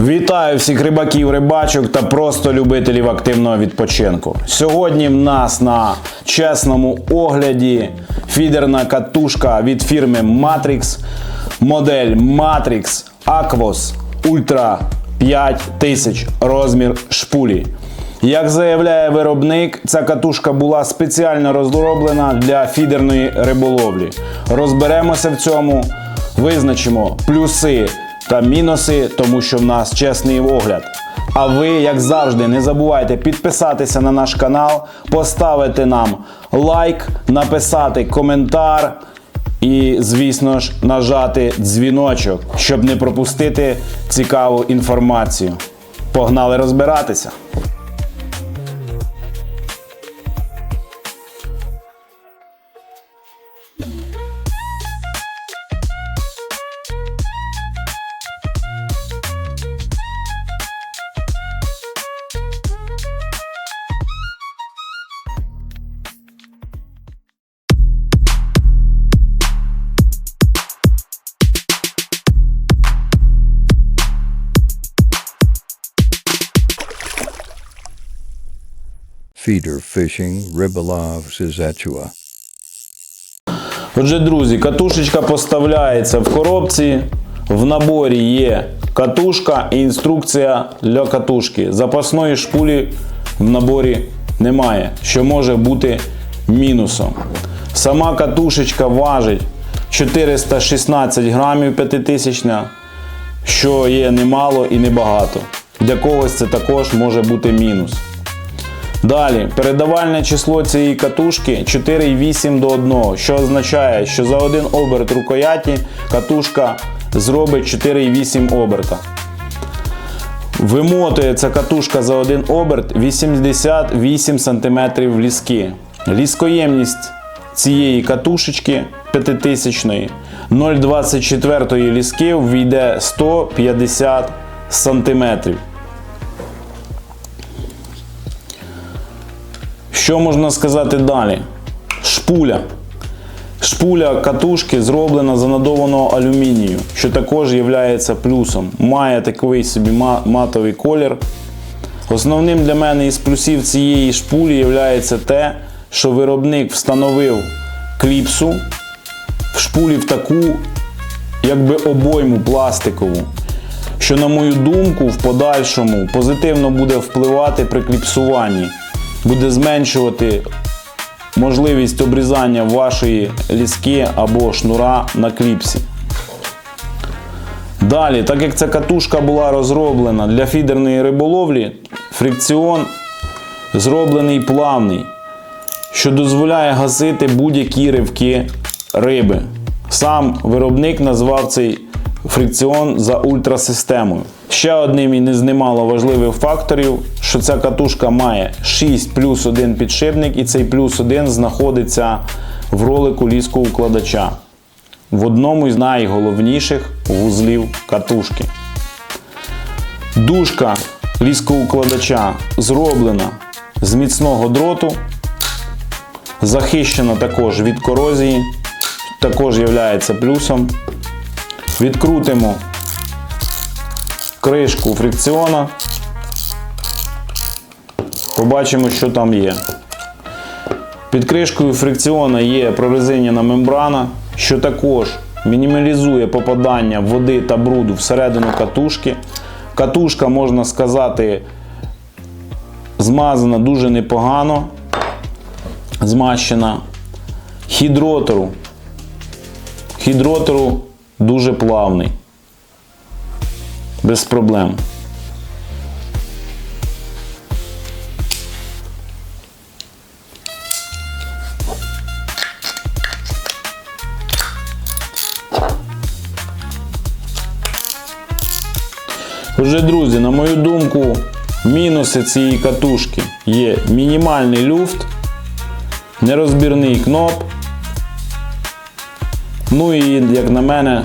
Вітаю всіх рибаків, рибачок та просто любителів активного відпочинку. Сьогодні в нас на чесному огляді фідерна катушка від фірми Matrix, модель Matrix Aquos Ultra 5000 розмір шпулі. Як заявляє виробник, ця катушка була спеціально розроблена для фідерної риболовлі. Розберемося в цьому, визначимо плюси та мінуси, тому що в нас чесний огляд. А ви, як завжди, не забувайте підписатися на наш канал, поставити нам лайк, написати коментар і, звісно ж, нажати дзвіночок, щоб не пропустити цікаву інформацію. Погнали розбиратися! Feeder fishing, Ribolov, Sizetua. Отже, друзі, катушечка поставляється в коробці. В наборі є катушка і інструкція для катушки. Запасної шпулі в наборі немає, що може бути мінусом. Сама катушечка важить 416 грамів 5000, що є немало і небагато. Для когось це також може бути мінус. Далі, передавальне число цієї катушки 4,8 до 1, що означає, що за один оберт рукояті катушка зробить 4,8 оберта. Вимотує ця катушка за один оберт 88 см ліски. Ліскоємність цієї катушечки 5000 0,24 ліски ввійде 150 см. Що можна сказати далі? Шпуля. Шпуля катушки зроблена з анодованого алюмінію, що також є плюсом. Має такий собі матовий колір. Основним для мене із плюсів цієї шпулі є те, що виробник встановив кліпсу в шпулі в таку якби обойму пластикову, що, на мою думку, в подальшому позитивно буде впливати при кліпсуванні, буде зменшувати можливість обрізання вашої ліски або шнура на кліпсі. Далі, так як ця катушка була розроблена для фідерної риболовлі, фрикціон зроблений плавний, що дозволяє гасити будь-які ривки риби. Сам виробник назвав цей фрикціон за ультрасистемою. Ще одним і не з немало важливих факторів, що ця катушка має 6 плюс 1 підшипник, і цей плюс 1 знаходиться в ролику ліскоукладача в одному із найголовніших вузлів катушки. Дужка ліскоукладача зроблена з міцного дроту, захищена також від корозії, також є плюсом. Відкрутимо кришку фрикціона. Побачимо, що там є. Під кришкою фрикціона є прорезинена мембрана, що також мінімалізує попадання води та бруду всередину катушки. Катушка, можна сказати, змазана дуже непогано, змащена. Хідротору. Хідротору дуже плавний. Без проблем. Отже, друзі, на мою думку, мінуси цієї катушки є мінімальний люфт, нерозбірний кноп. Ну і, як на мене,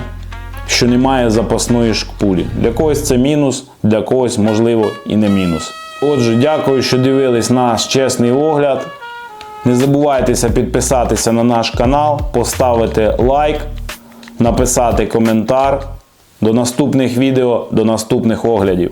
що немає запасної шпулі. Для когось це мінус, для когось, можливо, і не мінус. Отже, дякую, що дивились наш чесний огляд. Не забувайтеся підписатися на наш канал, поставити лайк, написати коментар До наступних відео, до наступних оглядів.